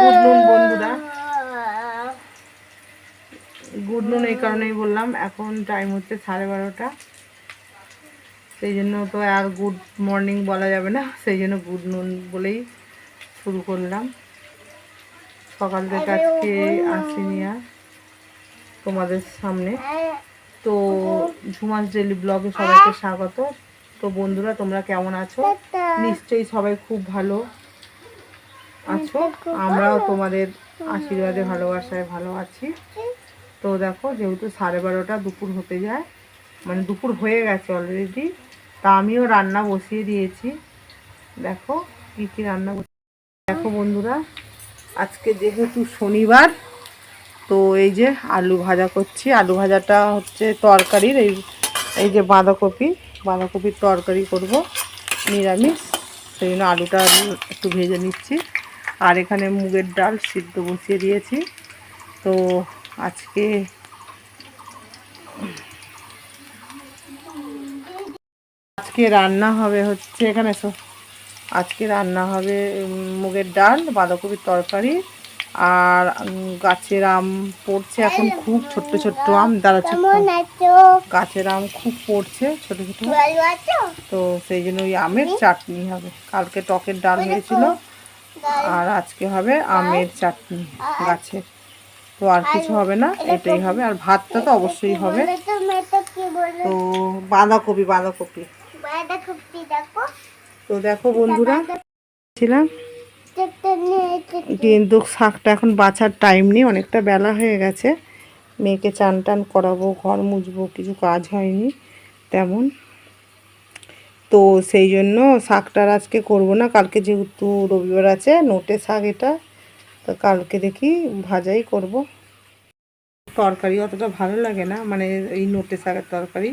Good নুন বন্ধুরা। Good নুন এই কারণেই বললাম এখন টাইম হচ্ছে সাড়ে বারোটা। সেই জন্য তো আর গুড মর্নিং বলা যাবে না সেই জন্য গুড নুন বলেই শুরু করলাম। সকাল থেকে আজকে আসিনি আর তোমাদের সামনে। তো ঝুমাস ডেলি ব্লগে সবাইকে স্বাগত। তো বন্ধুরা তোমরা কেমন আছো? নিশ্চয়ই সবাই খুব ভালো। আছো। আমরাও তোমাদের আশীর্বাদে, ভালোবাসায় ভালো আছি। তো দেখো, যেহেতু সাড়ে বারোটা দুপুর হতে যায় মানে দুপুর হয়ে গেছে অলরেডি তা আমিও রান্না বসিয়ে দিয়েছি। দেখো, কী কী রান্না দেখো বন্ধুরা, আজকে যেহেতু শনিবার, তো এই যে আলু ভাজা করছি। আলু ভাজাটা হচ্ছে তরকারির, এই এই যে বাঁধাকপি, বাঁধাকপির তরকারি করব, নিরামিষ। সেই জন্য আলুটা একটু ভেজে নিচ্ছি। আর এখানে মুগের ডাল সিদ্ধ বসিয়ে দিয়েছি। তো আজকে আজকে রান্না হবে হচ্ছে এখানে আজকে রান্না হবে মুগের ডাল, বাঁধাকপির তরকারি আর গাছের আম পড়ছে এখন খুব ছোট্ট ছোট্ট আম, দাঁড়া ছোট্ট। গাছের আম খুব পড়ছে ছোট ছোট। তো সেই জন্য ওই আমের চাটনি হবে। কালকে টকের ডাল হয়েছিল। আর আজকে হবে আমের চাটনি গাছের। তো আর কিছু হবে না এটাই হবে। আর ভাতটা তো অবশ্যই হবে। তো বাঁধাকপি বাঁধাকপি। তো দেখো বন্ধুরা ছিলাম। কিন্তু শাকটা এখন বাছার টাইম নেই অনেকটা বেলা হয়ে গেছে। মেয়েকে চান টান করাবো ঘর মুছবো কিছু কাজ হয়নি তেমন। তো সেই জন্য শাকটার আজকে করব না। কালকে যেহেতু রবিবার আছে, নোটে শাক এটা। তো কালকে দেখি ভাজাই করব। তরকারি অতটা ভালো লাগে না মানে এই নোটে শাকের তরকারি।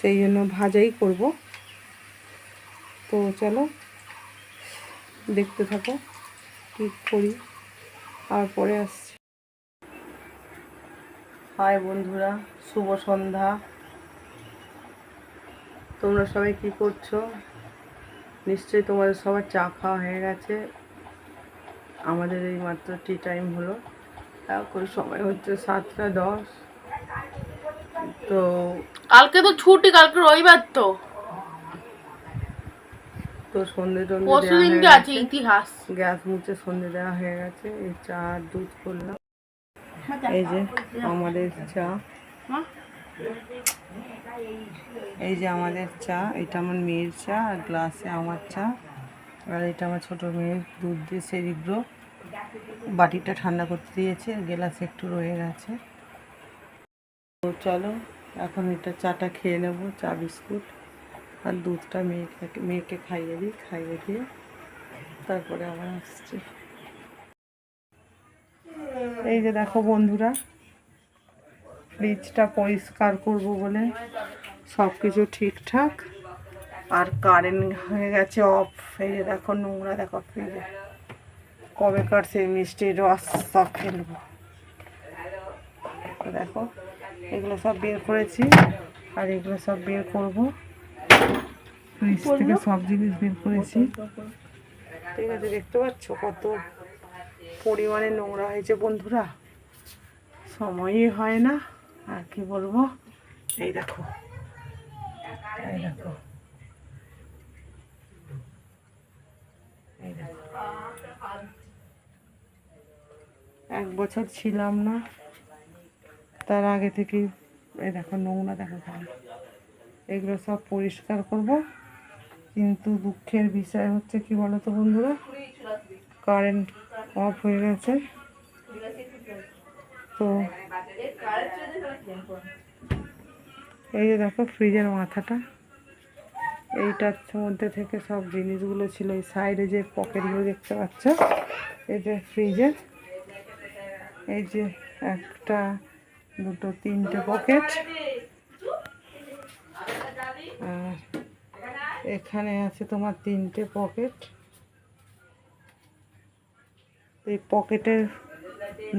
সেই জন্য ভাজাই করব। তো চলো, দেখতে থাকো কি করি। আর পরে আসছি। হাই বন্ধুরা, শুভ সন্ধ্যা। তোমরা সবাই কি করছ? নিশ্চয়ই তোমাদের সবার চা খাওয়া হয়ে গেছে। আমাদের এই মাত্র টি টাইম হলো। এখন সময় হচ্ছে সাতটা দশ। তো কালকে তো ছুটি কালকে রবিবার তো। তো সন্ধে টন্ধে হয়ে আছে? ইতিহাস। গ্যাস মুছে সন্ধে দেওয়া হয়ে গেছে। এই চা আর দুধ করলাম। এই যে আমাদের চা? এই যে আমাদের চা, এটা আমার মেয়ের চা আর গ্লাসে আমার চা। আর এটা আমার ছোট মেয়ের দুধ দিয়ে সেরিগ্রো বাটিটা ঠান্ডা করতে দিয়েছে, গ্লাসে একটু রয়ে গেছে। তো চলো, এখন এটা চাটা খেয়ে নেব, চা বিস্কুট আর দুধটা মেয়েকে মেয়েকে খাইয়ে দিই, খাইয়ে দিয়ে তারপরে আবার আসছি। এই যে দেখো বন্ধুরা ফ্রিজটা পরিষ্কার করব বলে সব কিছু ঠিকঠাক। আর কারেন্ট হয়ে গেছে অফ এই যে দেখো নোংরা দেখো ফ্রিজে কবেকার সেই মিষ্টির রস সব ফেলব। দেখো এগুলো সব বের করেছি আর এগুলো সব বের করব। ফ্রিজ থেকে সব জিনিস বের করেছি। ঠিক আছে দেখতে পাচ্ছ কত পরিমাণে নোংরা হয়েছে বন্ধুরা? সময়ই হয় না। আর কি বলব? এই দেখো। এই দেখো। এক বছর ছিলাম না। তার আগে থেকেই এই দেখো, নোংরা দেখো এগুলো সব পরিষ্কার করব। কিন্তু দুঃখের বিষয় হচ্ছে কি বলতো বন্ধুরা? কারেন্ট অফ হয়ে গেছে। তো এই যে দেখো ফ্রিজের মাথাটা। এইটার মধ্যে থেকে সব জিনিসগুলো ছিল। এই সাইডে যে পকেটগুলো দেখতে পাচ্ছ, এই যে ফ্রিজের। এই যে একটা, দুটো, তিনটে পকেট। আর এখানে আছে তোমার তিনটে পকেট। এই পকেটের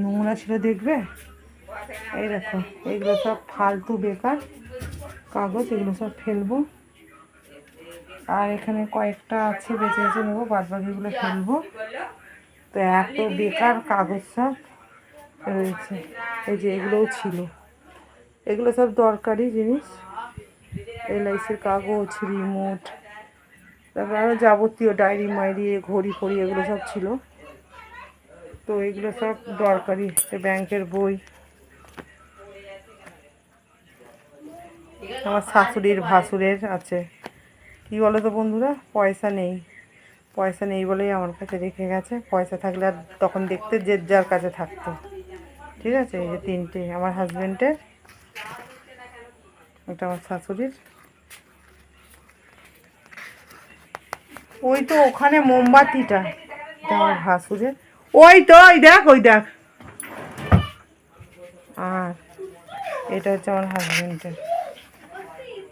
নোংরা ছিল, দেখবে? এই দেখো এগুলো সব ফালতু বেকার কাগজ, এগুলো সব ফেলব। আর এখানে কয়েকটা আছে বেঁচে বেঁচে নেব বাদ বাকিগুলো ফেলব। তো এত বেকার কাগজ সব রয়েছে। এই যে এগুলোও ছিল। এগুলো সব দরকারি জিনিস। এলআইসির কাগজ, রিমোট, তারপর আরও যাবতীয় ডায়েরি মাইরি ঘড়ি ফড়ি, এগুলো সব ছিল। তো এগুলো সব দরকারি। ব্যাংকের বই। আমার শাশুড়ির ভাসুরের আছে। কি বলো তো বন্ধুরা? পয়সা নেই। পয়সা নেই বলেই আমার কাছে রেখে গেছে। পয়সা থাকলে আর তখন দেখতে যে যার কাছে থাকতো। ঠিক আছে? এই যে তিনটে। আমার হাজবেন্ডের একটা আমার শাশুড়ির। ওই তো ওখানে মোমবাতিটা। আমার ভাসুরের। ওই তো ওই দেখ ওই দেখ। আর এটা হচ্ছে আমার হাজবেন্ডের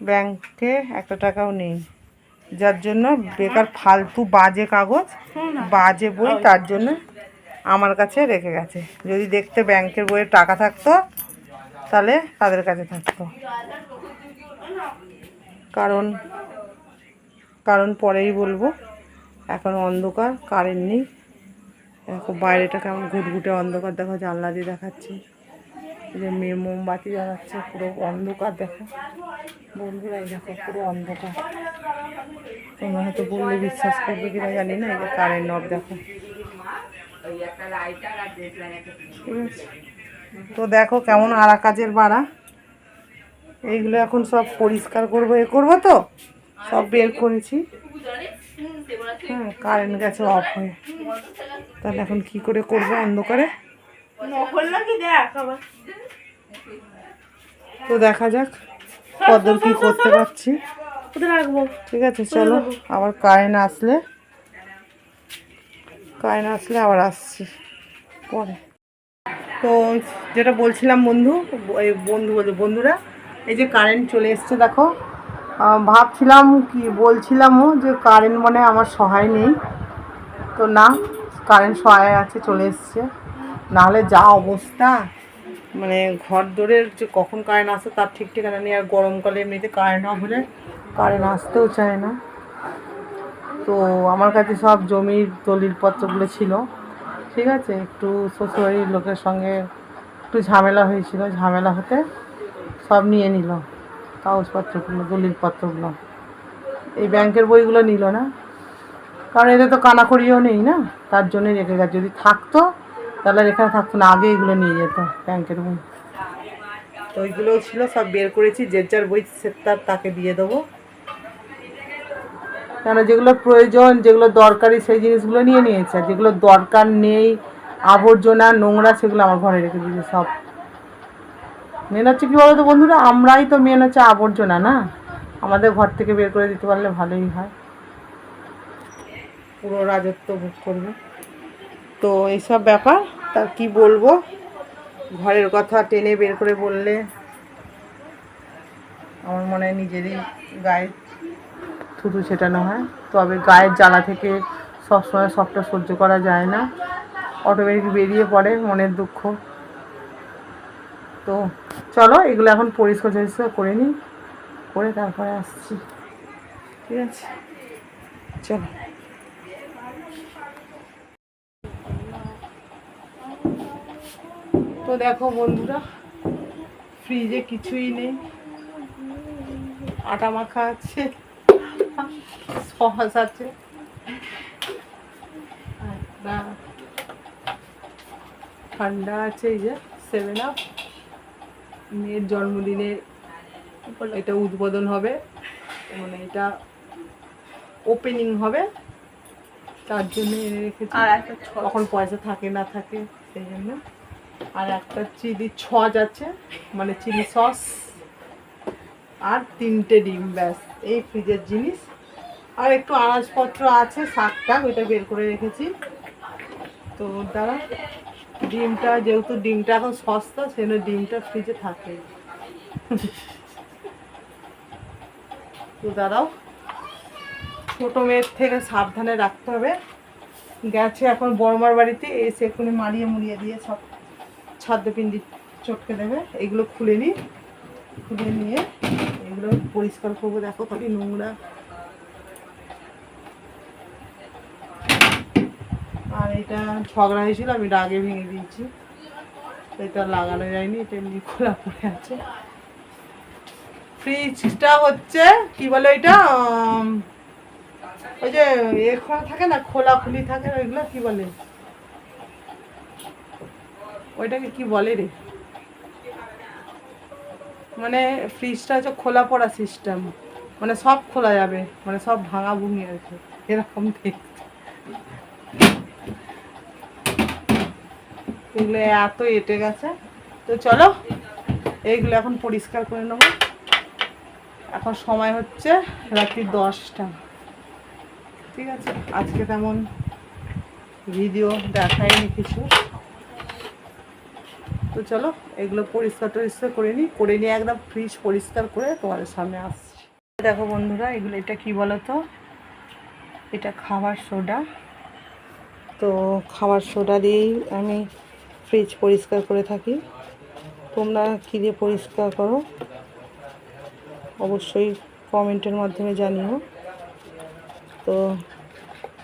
ব্যাংকে একটা টাকাও নেই। যার জন্য বেকার ফালতু বাজে কাগজ, বাজে বই তার জন্য আমার কাছে রেখে গেছে। যদি দেখতে ব্যাংকের বইয়ের টাকা থাকতো, তাহলে তাদের কাছে থাকতো। কারণ কারণ পরেই বলব, এখন অন্ধকার, কারেন্ট নেই। দেখো বাইরেটা কেমন ঘুটঘুটে অন্ধকার, দেখো জানলা দিয়ে দেখাচ্ছি। যে মেয়ে মোমবাতি জ্বালাচ্ছে, পুরো অন্ধকার দেখো। বন্ধুরা এই দেখো, পুরো অন্ধকার। তোমরা হয়তো বললে বিশ্বাস করবে কিনা জানি না, এই যে কারেন্ট নব দেখো। ঠিক তো দেখো কেমন আরা কাজের বাড়া। এইগুলো এখন সব পরিষ্কার করব, এ করব তো? সব বের করেছি। হ্যাঁ কারেন্ট গেছে অফ হয়ে। তাহলে এখন কি করে করব অন্ধকারে? তো দেখা যাক কদর কি করতে পারছি। ঠিক আছে চলো আবার কারেন্ট আসলে কারেন্ট আসলে আবার আসছি পরে। তো যেটা বলছিলাম বন্ধু এই বন্ধু বলছে বন্ধুরা এই যে কারেন্ট চলে এসছে দেখো। ভাবছিলাম কি বলছিলামও যে কারেন্ট মানে আমার সহায় নেই। তো না কারেন্ট সহায় আছে চলে এসছে। নাহলে যা অবস্থা। মানে ঘর দৌড়ের যে কখন কারেন্ট আসে তার ঠিক ঠিকানা নেই, আর গরমকালে এমনিতে কারেন্ট না হলে কারেন্ট আসতেও চায় না। তো আমার কাছে সব জমির দলিলপত্রগুলো ছিল। ঠিক আছে, একটু শ্বশুরবাড়ির লোকের সঙ্গে একটু ঝামেলা হয়েছিল, ঝামেলা হতে সব নিয়ে নিল কাগজপত্রগুলো দলিলপত্রগুলো এই ব্যাংকের বইগুলো নিল না। কারণ এদের তো কানাকড়িও নেই না, তার জন্যই রেখে গেছে। যদি থাকতো তাহলে এখানে থাকতো না আগে এগুলো নিয়ে যেত ব্যাংকের বই। তো ওইগুলোও ছিল সব বের করেছি যে যার বই সে তার তাকে দিয়ে দেবো। কেন যেগুলো প্রয়োজন যেগুলো দরকারি সেই জিনিসগুলো নিয়ে নিয়েছে। আর যেগুলো দরকার নেই আবর্জনা নোংরা সেগুলো আমার ঘরে রেখে দিয়েছে সব। মেন হচ্ছে কী বলতো বন্ধুরা আমরাই তো মেন হচ্ছে আবর্জনা না? আমাদের ঘর থেকে বের করে দিতে পারলে ভালোই হয়। পুরো রাজত্ব ভোগ করবে। তো এইসব ব্যাপার। তার কি বলব? ঘরের কথা টেনে বের করে বললে আমার মনে হয় নিজেরই গায়ে থুতু ছেটানো হয়। তবে গায়ের জ্বালা থেকে সবসময় সবটা সহ্য করা যায় না। অটোমেটিক বেরিয়ে পড়ে মনের দুঃখ। তো চলো, এগুলো এখন পরিষ্কার টরিষ্কার করে নিই, করে তারপরে আসছি। ঠিক আছে? চলো। দেখো বন্ধুরা ফ্রিজে কিছুই নেই। আটা মাখা আছে সস আছে। ঠান্ডা আছে এই যে সেভেন আপ মেয়ের জন্মদিনে এটা উদ্বোধন হবে মানে এটা ওপেনিং হবে। তার জন্য এনে রেখেছি। কখন পয়সা থাকে না থাকে সেই জন্য। আর একটা চিলি ছজ আছে মানে চিলি সস আর তিনটে ডিম, ব্যাস। এই ফ্রিজের জিনিস। আর একটু আনাজপত্র আছে, শাকটা ওইটা বের করে রেখেছি। তো দ্বারা ডিমটা, যেহেতু ডিমটা এখন সস্তা, সেজন্য ডিমটা ফ্রিজে থাকে। তো দাঁড়াও, ছোটো মেয়ের থেকে সাবধানে রাখতে হবে। গেছে এখন বড়মার বাড়িতে, এসে এক্ষুনি মারিয়ে মুড়িয়ে দিয়ে সব ছাদ্যপিন্ডি চটকে দেবে। এগুলো খুলে নিই খুলে নিয়ে এগুলো পরিষ্কার করব। দেখো কত নোংরা। আর এটা ঝগড়া হয়েছিল, আমি রাগে ভেঙে দিয়েছি। এটা লাগানো যায়নি, এটা এমনি খোলা পড়ে আছে। ফ্রিজটা হচ্ছে, কি বলে এটা ওই যে এখানে থাকে না, খোলা খুলি থাকে ওইগুলো কি বলে? ওইটাকে কি বলে রে? মানে ফ্রিজটা হচ্ছে খোলা পড়া সিস্টেম মানে সব খোলা যাবে। মানে সব ভাঙা ভুঙি আছে এরকম দেখতে। এগুলো এত এটে গেছে। তো চলো, এইগুলো এখন পরিষ্কার করে নেব। এখন সময় হচ্ছে রাত্রি দশটা। ঠিক আছে? আজকে তেমন ভিডিও দেখায়নি কিছু। তো চলো, এগুলো পরিষ্কার টরিষ্কার করে নিই। করে নিয়ে একদম ফ্রিজ পরিষ্কার করে তোমাদের সামনে আসছি। দেখো বন্ধুরা, এগুলো, এটা কি বলো তো এটা খাবার সোডা। তো খাবার সোডা দিয়েই আমি ফ্রিজ পরিষ্কার করে থাকি। তোমরা কী দিয়ে পরিষ্কার করো? অবশ্যই কমেন্টের মাধ্যমে জানিও। তো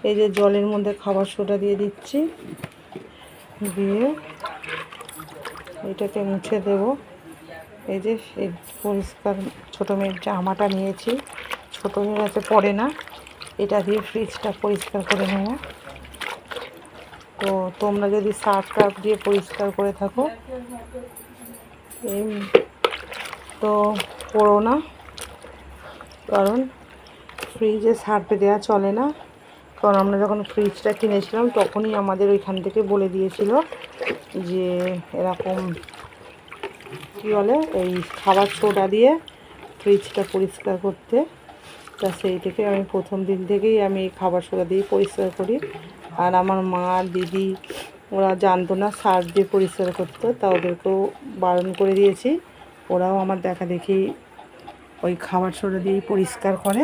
এই যে জলের মধ্যে খাবার সোডা দিয়ে দিচ্ছি। দিয়ে এটাকে মুছে দেব। এই যে পরিষ্কার ছোটো মেয়ের জামাটা নিয়েছি। ছোটো মেয়ের কাছে পড়ে না। এটা দিয়ে ফ্রিজটা পরিষ্কার করে নেব। তো তোমরা যদি সার্ফ টার্ফ দিয়ে পরিষ্কার করে থাকো। তো পড়ো না। কারণ ফ্রিজে সার্ফে দেওয়া চলে না। কারণ আমরা যখন ফ্রিজটা কিনেছিলাম, তখনই আমাদের ওইখান থেকে বলে দিয়েছিল যে এরকম, কী বলে, এই খাবার সোডা দিয়ে ফ্রিজটা পরিষ্কার করতে। তা সেই থেকে আমি প্রথম দিন থেকেই আমি খাবার সোডা দিয়ে পরিষ্কার করি। আর আমার মা দিদি, ওরা জানতো না, সার্ফ দিয়ে পরিষ্কার করতো, তা ওদেরকেও বারণ করে দিয়েছি। ওরাও আমার দেখা দেখি ওই খাবার সোডা দিয়েই পরিষ্কার করে।